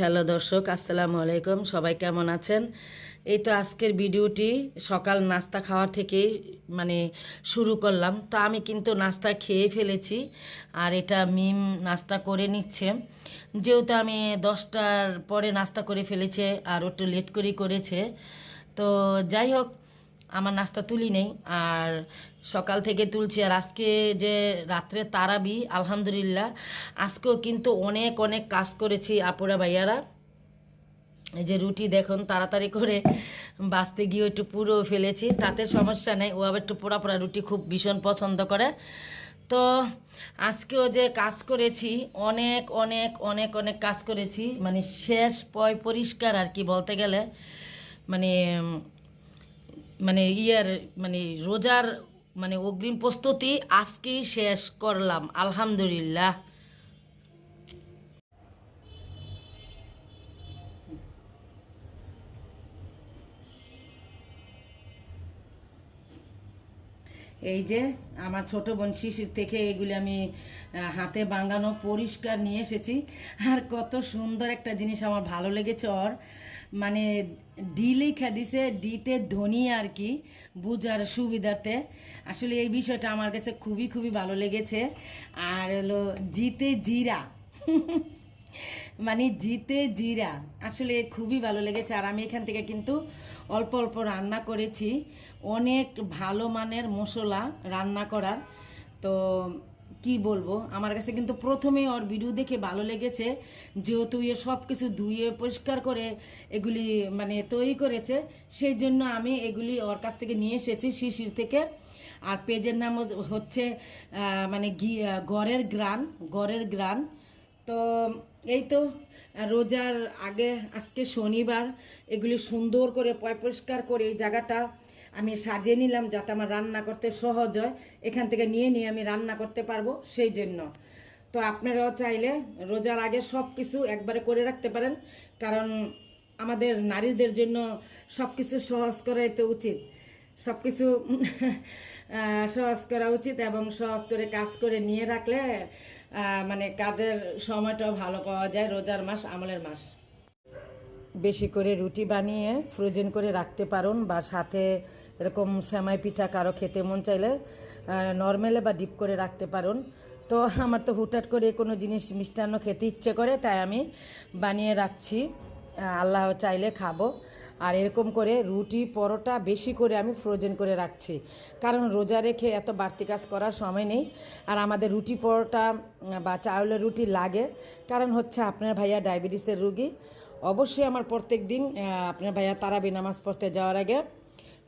Hello দর্শক, আসসালামু আলাইকুম। সবাই কেমন আছেন? এই তো আজকের ভিডিওটি সকাল নাস্তা খাওয়ার থেকেই মানে শুরু করলাম। তো আমি কিন্তু নাস্তা খেয়ে ফেলেছি আর এটা মিম নাস্তা করে নিচ্ছে। যেহেতু আমি দশটার পরে নাস্তা করে ফেলেছে আর একটু লেট করেই করেছে। তো যাই হোক, আমার নাস্তা তুলি নেই। আর সকাল থেকে তুলছি। আর আজকে যে রাত্রে তারাবি, আলহামদুলিল্লাহ, আজকেও কিন্তু অনেক অনেক কাজ করেছি আপুরা ভাইয়ারা। এই যে রুটি দেখুন, তাড়াতাড়ি করে বাঁচতে গিয়ে একটু পুরো ফেলেছি। তাতে সমস্যা নেই, ও আবার একটু পোড়া পোড়া রুটি খুব ভীষণ পছন্দ করে। তো আজকেও যে কাজ করেছি, অনেক অনেক অনেক অনেক কাজ করেছি। মানে শেষ পয় পরিষ্কার আর কি বলতে গেলে। মানে মানে ইয়ার মানে রোজার মানে অগ্রিম প্রস্তুতি আজকেই শেষ করলাম, আলহামদুলিল্লাহ। এই যে আমার ছোট বোন শিশির থেকে এগুলি আমি হাতে বাঙানো পরিষ্কার নিয়ে এসেছি। আর কত সুন্দর একটা জিনিস আমার ভালো লেগেছে ওর। মানে ডি লেখা দিছে, ডিতে ধনী আর কি, বুঝার সুবিধার্থে। আসলে এই বিষয়টা আমার কাছে খুবই খুবই ভালো লেগেছে। আর হলো জিতে জিরা। মানে জিতে জিরা। আসলে খুবই ভালো লেগেছে। আর আমি এখান থেকে কিন্তু অল্প অল্প রান্না করেছি। অনেক ভালো মানের মশলা রান্না করার। তো কি বলব? আমার কাছে কিন্তু প্রথমে ওর ভিডিও দেখে ভালো লেগেছে, যেহেতু ইয়ে সব কিছু ধুয়ে পরিষ্কার করে এগুলি মানে তৈরি করেছে, সেই জন্য আমি এগুলি ওর কাছ থেকে নিয়ে এসেছি শিশির থেকে। আর পেজের নাম হচ্ছে মানে ঘি গড়ের গ্রান গড়ের গ্রান তো এই তো, রোজার আগে, আজকে শনিবার, এগুলি সুন্দর করে পয়, পরিষ্কার করে এই জায়গাটা আমি সাজিয়ে নিলাম যাতে আমার রান্না করতে সহজ হয়। এখান থেকে নিয়ে নিয়ে আমি রান্না করতে পারব সেই জন্য। তো আপনারাও চাইলে রোজার আগে সব কিছু একবারে করে রাখতে পারেন। কারণ আমাদের নারীদের জন্য সব কিছু সহজ করাই তো উচিত। সব কিছু সহজ করা উচিত এবং সহজ করে কাজ করে নিয়ে রাখলে মানে কাজের সময়টাও ভালো পাওয়া যায় রোজার মাস, আমলের মাস। বেশি করে রুটি বানিয়ে ফ্রোজেন করে রাখতে পারুন বা সাথে এরকম সেমাই পিঠা কারও খেতে মন চাইলে নর্মালে বা ডিপ করে রাখতে পারুন। তো আমার তো হুটহাট করে কোনো জিনিস মিষ্টান্ন খেতে ইচ্ছে করে, তাই আমি বানিয়ে রাখছি। আল্লাহ চাইলে খাব। আর এরকম করে রুটি, পরোটা বেশি করে আমি ফ্রোজেন করে রাখছি। কারণ রোজা রেখে এত বাড়তি কাজ করার সময় নেই। আর আমাদের রুটি, পরোটা বা চাউলের রুটি লাগে। কারণ হচ্ছে আপনার ভাইয়া ডায়াবেটিসের রুগী। অবশ্যই আমার প্রত্যেক দিন আপনার ভাইয়া তারাবি নামাজ পড়তে যাওয়ার আগে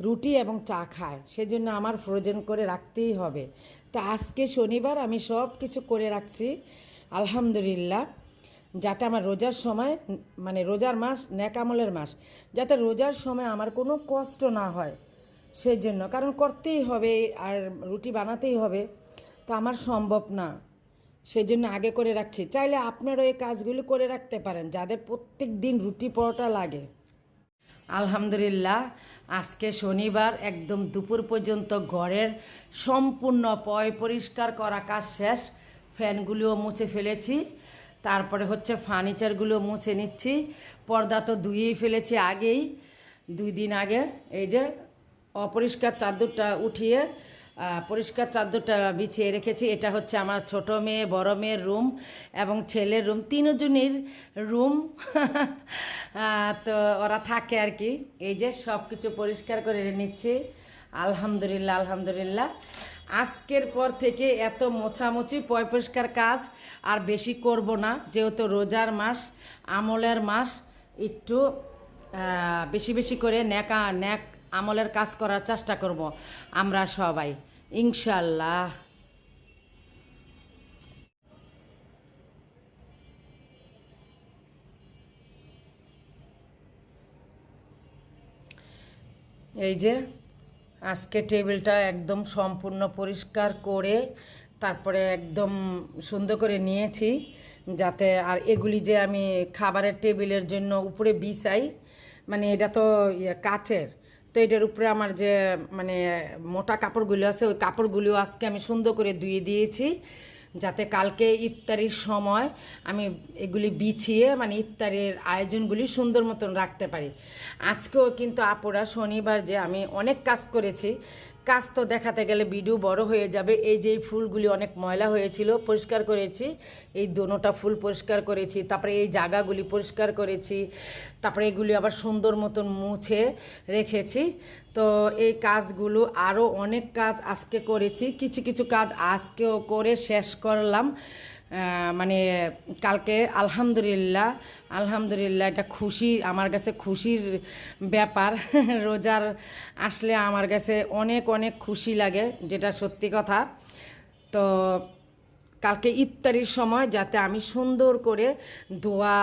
রুটি এবং চা খায়। সেজন্য আমার ফ্রোজেন করে রাখতেই হবে। তো আজকে শনিবার আমি সব কিছু করে রাখছি, আলহামদুলিল্লাহ। যাতে আমার রোজার সময় মানে রোজার মাস, ন্যাকামলের মাস, যাতে রোজার সময় আমার কোনো কষ্ট না হয় সেই জন্য কারণ করতেই হবে আর রুটি বানাতেই হবে, তো আমার সম্ভব না। সেই জন্য আগে করে রাখছি। চাইলে আপনারও এই কাজগুলি করে রাখতে পারেন, যাদের প্রত্যেক দিন রুটি পরোটা লাগে। আলহামদুলিল্লাহ আজকে শনিবার একদম দুপুর পর্যন্ত ঘরের সম্পূর্ণ পয় পরিষ্কার করা কাজ শেষ। ফ্যানগুলিও মুছে ফেলেছি। তারপরে হচ্ছে ফার্নিচারগুলো মুছে নিচ্ছি। পর্দা তো ধুয়েই ফেলেছি আগেই। দুই দিন আগে এই যে অপরিষ্কার চাদরটা উঠিয়ে পরিষ্কার চাদরটা বিছিয়ে রেখেছি। এটা হচ্ছে আমার ছোট মেয়ে, বড় মেয়ের রুম এবং ছেলের রুম। তিনজনের রুম। তো ওরা থাকে আর কি। এই যে সব কিছু পরিষ্কার করে নিচ্ছি। আলহামদুলিল্লাহ আলহামদুলিল্লাহ। আজকের পর থেকে এত মোছামুছি, পয় পরিষ্কার কাজ আর বেশি করব না। যেহেতু রোজার মাস, আমলের মাস, একটু বেশি বেশি করে ন্যাকা, ন্যাক আমলের কাজ করার চেষ্টা করব। আমরা সবাই ইনশাল্লাহ এই যে, আজকে টেবিলটা একদম সম্পূর্ণ পরিষ্কার করে, তারপরে একদম সুন্দর করে নিয়েছি, যাতে আর এগুলি যে আমি খাবারের টেবিলের জন্য উপরে বিছাই মানে এটা তো ইয়ে কাচের তো এটার উপরে আমার যে মানে মোটা কাপড়গুলো আছে, ওই কাপড়গুলো আজকে আমি সুন্দর করে ধুয়ে দিয়েছি, যাতে কালকে ইফতারির সময় আমি এগুলি বিছিয়ে মানে ইফতারের আয়োজনগুলি সুন্দর মতন রাখতে পারি। আজকেও কিন্তু আপুরা শনিবার যে আমি অনেক কাজ করেছি কাজ তো দেখাতে গেলে ভিডিও বড় হয়ে যাবে। এই যে ফুলগুলি অনেক ময়লা হয়েছিল, পরিষ্কার করেছি। এই দোনোটা ফুল পরিষ্কার করেছি, তারপরে এই জায়গাগুলি পরিষ্কার করেছি, তারপরে এগুলি আবার সুন্দর মতন মুছে রেখেছি। তো এই কাজগুলো আরও অনেক কাজ আজকে করেছি। কিছু কিছু কাজ আজকেও করে শেষ করলাম। মানে কালকে আলহামদুলিল্লাহ আলহামদুলিল্লাহ এটা খুশি, আমার কাছে খুশির ব্যাপার। রোজার আসলে আমার কাছে অনেক অনেক খুশি লাগে, যেটা সত্যি কথা। তো কালকে ইফতারির সময় যাতে আমি সুন্দর করে ধোয়া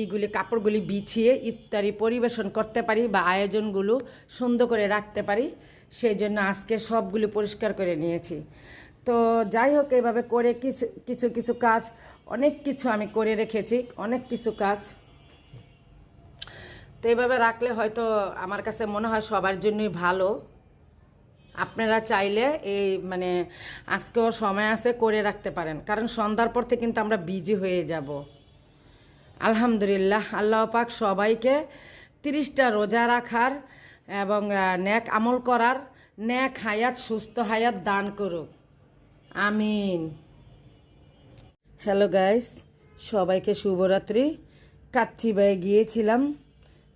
এইগুলি কাপড়গুলি বিছিয়ে ইফতারি পরিবেশন করতে পারি বা আয়োজনগুলো সুন্দর করে রাখতে পারি, সেই জন্য আজকে সবগুলি পরিষ্কার করে নিয়েছি। তো যাই হোক, এভাবে করে কিছু কিছু কিছু কাজ, অনেক কিছু আমি করে রেখেছি, অনেক কিছু কাজ। তো এইভাবে রাখলে হয়তো আমার কাছে মনে হয় সবার জন্যই ভালো। আপনারা চাইলে এই মানে আজকেও সময় আছে করে রাখতে পারেন। কারণ সন্ধ্যার পর থেকে কিন্তু আমরা বিজি হয়ে যাব। আলহামদুলিল্লাহ, আল্লাহ পাক সবাইকে তিরিশটা রোজা রাখার এবং ন্যাক আমল করার, ন্যাক হায়াত, সুস্থ হায়াত দান করুক। আমিন। হ্যালো গাইস, সবাইকে শুভরাত্রি। কাচ্চিবাই গিয়েছিলাম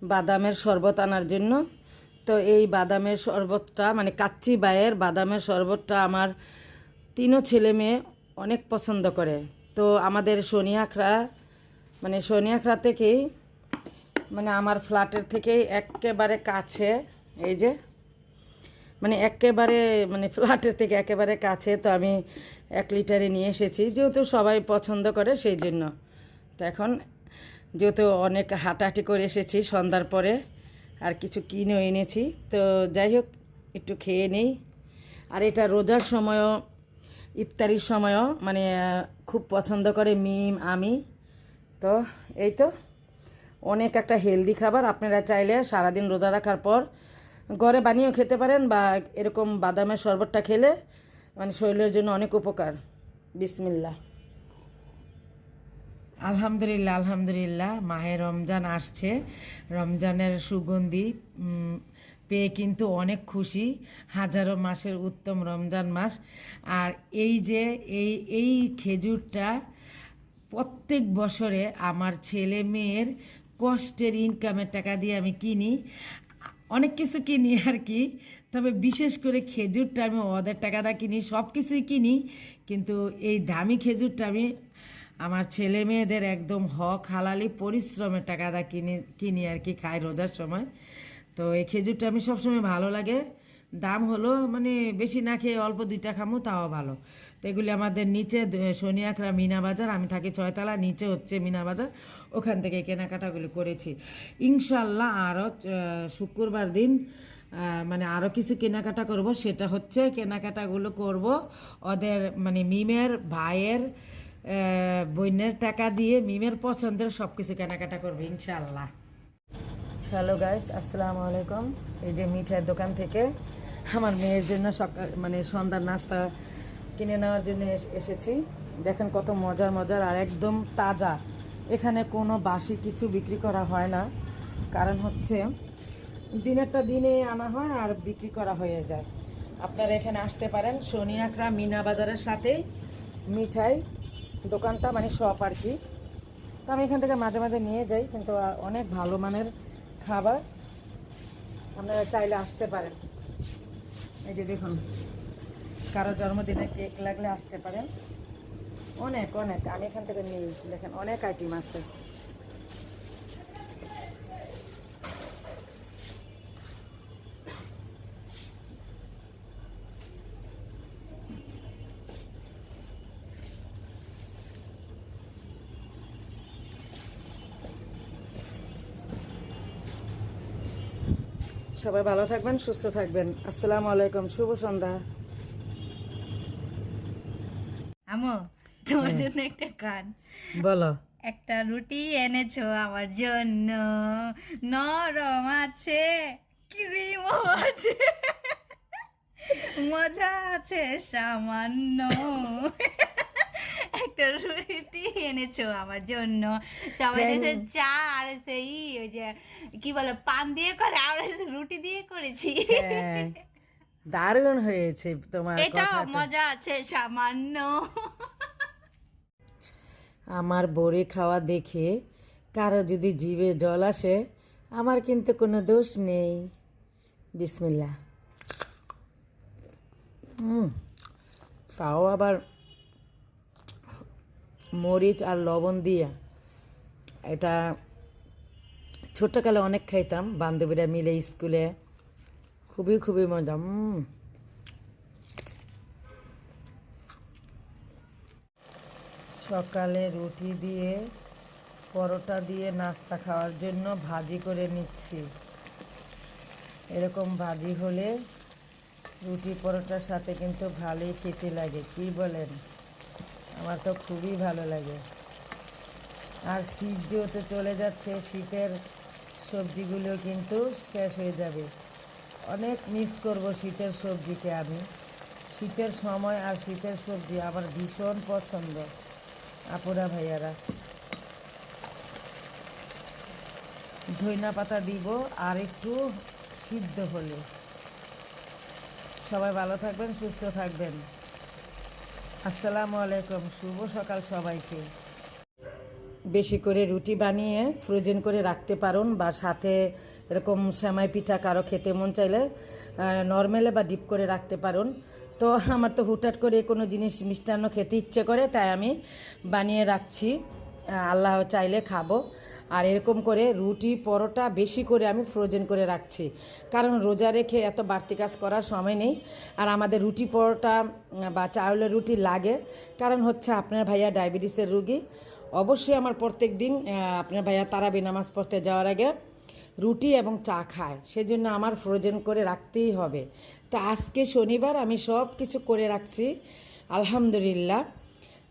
বাদামের শরবত আনার জন্য। তো এই বাদামের শরবতটা মানে কাচ্চি বায়ের বাদামের শরবতটা আমার তিনও ছেলে মেয়ে অনেক পছন্দ করে। তো আমাদের শনিয়াখড়া মানে শনিয়াখড়া থেকেই মানে আমার ফ্ল্যাটের থেকেই একেবারে কাছে, এই যে মানে একেবারে মানে ফ্ল্যাটের থেকে একেবারে কাছে, তো আমি এক লিটারে নিয়ে এসেছি। যেহেতু সবাই পছন্দ করে, সেই জন্য। তো এখন যেহেতু অনেক হাঁটাহাঁটি করে এসেছি, সন্ধ্যার পরে আর কিছু কিনেও এনেছি। তো যাই হোক, একটু খেয়ে নেই। আর এটা রোজার সময়ও, ইফতারির সময়ও মানে খুব পছন্দ করে মিম, আমি। তো এই তো, অনেক একটা হেলদি খাবার। আপনারা চাইলে সারাদিন রোজা রাখার পর ঘরে বানিয়েও খেতে পারেন বা এরকম বাদামের শরবতটা খেলে মানে শরীরের জন্য অনেক উপকার। বিসমিল্লা আলহামদুলিল্লাহ আলহামদুলিল্লাহ, মাহে রমজান আসছে। রমজানের সুগন্ধি পেয়ে কিন্তু অনেক খুশি। হাজারো মাসের উত্তম রমজান মাস। আর এই যে, এই এই খেজুরটা প্রত্যেক বছরে আমার ছেলে মেয়ের কষ্টের ইনকামের টাকা দিয়ে আমি কিনি। অনেক কিছু কিনি আর কি। তবে বিশেষ করে খেজুরটা আমি ওদের টাকা দা কিনি সব কিছুই কিনি। কিন্তু এই দামি খেজুরটা আমি আমার ছেলে মেয়েদের একদম হক হালালি পরিশ্রমের টাকা দা কিনে, কিনি আর কি খাই রোজার সময়। তো এই খেজুরটা আমি সবসময় ভালো লাগে। দাম হলো মানে বেশি না খেয়ে অল্প দুইটা খামো, তাও ভালো। তো এগুলি আমাদের নিচে শনিয়াখড়া মিনা বাজার, আমি থাকি ছয়তলা, নিচে হচ্ছে মিনা বাজার। ওখান থেকে কেনাকাটাগুলো করেছি। ইনশাল্লাহ আরও শুক্রবার দিন মানে আরও কিছু কেনাকাটা করব। সেটা হচ্ছে কেনাকাটাগুলো করব ওদের মানে মিমের ভাইয়ের বোনের টাকা দিয়ে মিমের পছন্দের সব কিছু কেনাকাটা করব ইনশাল্লাহ হ্যালো গাইস, আসসালামু আলাইকুম। এই যে মিঠাইয়ের দোকান থেকে আমার মেয়ের জন্য সকাল মানে সন্ধ্যার নাস্তা কিনে নেওয়ার জন্য এস- এসেছি। দেখেন কত মজার মজার আর একদম তাজা। এখানে কোনো বাসি কিছু বিক্রি করা হয় না। কারণ হচ্ছে দিনেরটা দিনে আনা হয় আর বিক্রি করা হয়ে যায়। আপনারা এখানে আসতে পারেন সোনিয়াখড়া মিনা বাজারের সাথে মিঠাই দোকানটা মানে শপ আর কি। তো আমি এখান থেকে মাঝে মাঝে নিয়ে যাই, কিন্তু অনেক ভালো মানের খাবার আপনারা চাইলে আসতে পারেন। এই যে দেখুন, কারও জন্মদিনে কেক লাগলে আসতে পারেন। অনেক অনেক। আমি এখান থেকে নিয়ে দেখেন, অনেক আইটেম আছে। সবাই ভালো থাকবেন, সুস্থ থাকবেন। আসসালামু আলাইকুম, শুভ সন্ধ্যা আমো তোমার জন্য একটা গান। বলো। একটা রুটি এনেছো আমার জন্য। নরম আছে ক্রিমও আছে। মজা আছে সামান্য। একটা রুটি এনেছো আমার জন্য। সবাই দেশে চা আর সেই ওই যে কি বলে পান দিয়ে করে আর রুটি দিয়ে করেছি। হ্যাঁ, দারুণ হয়েছে তোমার এটা মজা আছে সামান্য। আমার বড়ি খাওয়া দেখে কারও যদি জিভে জল আসে, আমার কিন্তু কোনো দোষ নেই। বিসমিল্লা হুম তাও আবার মরিচ আর লবণ দিয়ে। এটা ছোট্টকালে অনেক খাইতাম, বান্ধবীরা মিলে স্কুলে। খুবই খুবই মজা। সকালে রুটি দিয়ে, পরোটা দিয়ে নাস্তা খাওয়ার জন্য ভাজি করে নিচ্ছি। এরকম ভাজি হলে রুটি, পরোটার সাথে কিন্তু ভালোই খেতে লাগে। কি বলেন? আমার তো খুবই ভালো লাগে। আর শীত যেহেতু চলে যাচ্ছে, শীতের সবজিগুলো কিন্তু শেষ হয়ে যাবে। অনেক মিস করব শীতের সবজিকে আমি। শীতের সময় আর শীতের সবজি আমার ভীষণ পছন্দ। আপুরা ভাইয়ারা। ধইনা পাতা দিব আর একটু সিদ্ধ হলে। সবাই ভালো থাকবেন, সুস্থ থাকবেন। আসসালামু আলাইকুম, শুভ সকাল সবাইকে। বেশি করে রুটি বানিয়ে ফ্রোজেন করে রাখতে পারুন বা সাথে এরকম সেমাই পিঠা কারও খেতে মন চাইলে নর্মালে বা ডিপ করে রাখতে পারুন। তো আমার তো হুটহাট করে কোনো জিনিস মিষ্টান্ন খেতে ইচ্ছে করে, তাই আমি বানিয়ে রাখছি। আল্লাহ চাইলে খাব। আর এরকম করে রুটি, পরোটা বেশি করে আমি ফ্রোজেন করে রাখছি। কারণ রোজা রেখে এত বাড়তি কাজ করার সময় নেই। আর আমাদের রুটি, পরোটা বা চাউলের রুটি লাগে। কারণ হচ্ছে আপনার ভাইয়া ডায়াবেটিসের রুগী। অবশ্যই আমার প্রত্যেক দিন আপনার ভাইয়া তারাবি নামাজ পড়তে যাওয়ার আগে রুটি এবং চা খায়। সেজন্য আমার ফ্রোজেন করে রাখতেই হবে। তা আজকে শনিবার আমি সব কিছু করে রাখছি, আলহামদুলিল্লাহ।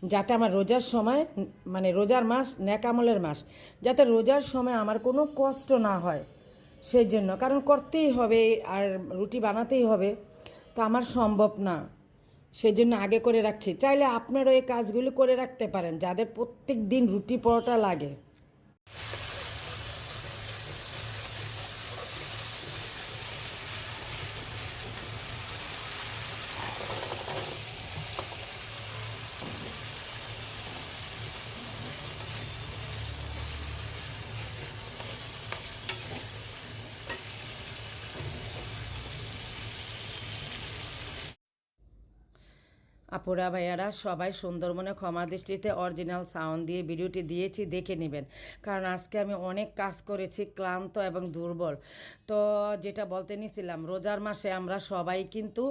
যাতে আমার রোজার সময় মানে রোজার মাস, ন্যাকামলের মাস, যাতে রোজার সময় আমার কোনো কষ্ট না হয়। সেই জন্য কারণ করতেই হবে আর রুটি বানাতেই হবে, তো আমার সম্ভব না। সেই জন্য আগে করে রাখছি। চাইলে আপনারও এই কাজগুলি করে রাখতে পারেন, যাদের প্রত্যেক দিন রুটি পরোটা লাগে। আপুরা ভাইয়ারা, সবাই সুন্দরবনে ক্ষমা দৃষ্টিতে অরিজিনাল সাউন্ড দিয়ে ভিডিওটি দিয়েছি, দেখে নেবেন। কারণ আজকে আমি অনেক কাজ করেছি, ক্লান্ত এবং দুর্বল। তো যেটা বলতে নিছিলাম, রোজার মাসে আমরা সবাই কিন্তু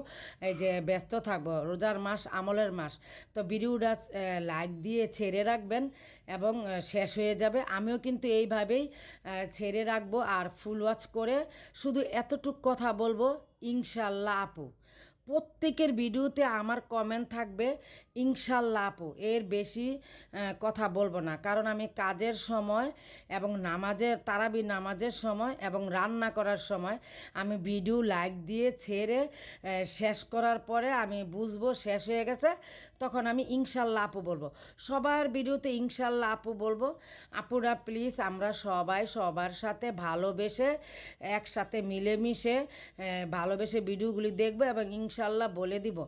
এই যে ব্যস্ত থাকব, রোজার মাস আমলের মাস। তো ভিডিওটা লাইক দিয়ে ছেড়ে রাখবেন এবং শেষ হয়ে যাবে। আমিও কিন্তু এইভাবেই ছেড়ে রাখব আর ফুল ওয়াচ করে শুধু এতটুক কথা বলব ইনশাল্লাহ আপু। প্রত্যেকের ভিডিওতে আমার কমেন্ট থাকবে, ইনশাল্লাহ আপু, এর বেশি কথা বলব না। কারণ আমি কাজের সময় এবং নামাজের, তারাবি নামাজের সময় এবং রান্না করার সময় আমি ভিডিও লাইক দিয়ে ছেড়ে শেষ করার পরে আমি বুঝব শেষ হয়ে গেছে। তখন আমি ইনশাল্লাহ আপু বলব। সবার ভিডিওতে ইনশাল্লাহ আপু বলব, আপুরা প্লিজ আমরা সবাই সবার সাথে ভালোবেসে একসাথে মিলেমিশে ভালোবেসে ভিডিওগুলি দেখব এবং ইনশাল্লাহ বলে দিব।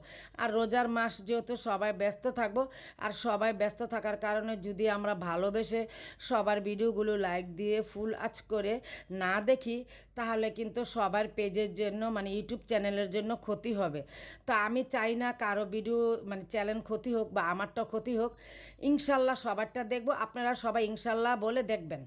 আর রোজার মাস যেহেতু সবাই ব্যস্ত থাকব, আর সবাই ব্যস্ত থাকার কারণে যদি আমরা ভালোবেসে সবার ভিডিওগুলো লাইক দিয়ে ফুল আজ করে না দেখি তাহলে কিন্তু সবার পেজের জন্য মানে ইউটিউব চ্যানেলের জন্য ক্ষতি হবে। তো আমি চাই না কারও ভিডিও মানে চ্যানেল ক্ষতি হোক বা আমারটা ক্ষতি হোক। ইনশাল্লাহ সবারটা দেখব। আপনারা সবাই ইনশাল্লাহ বলে দেখবেন।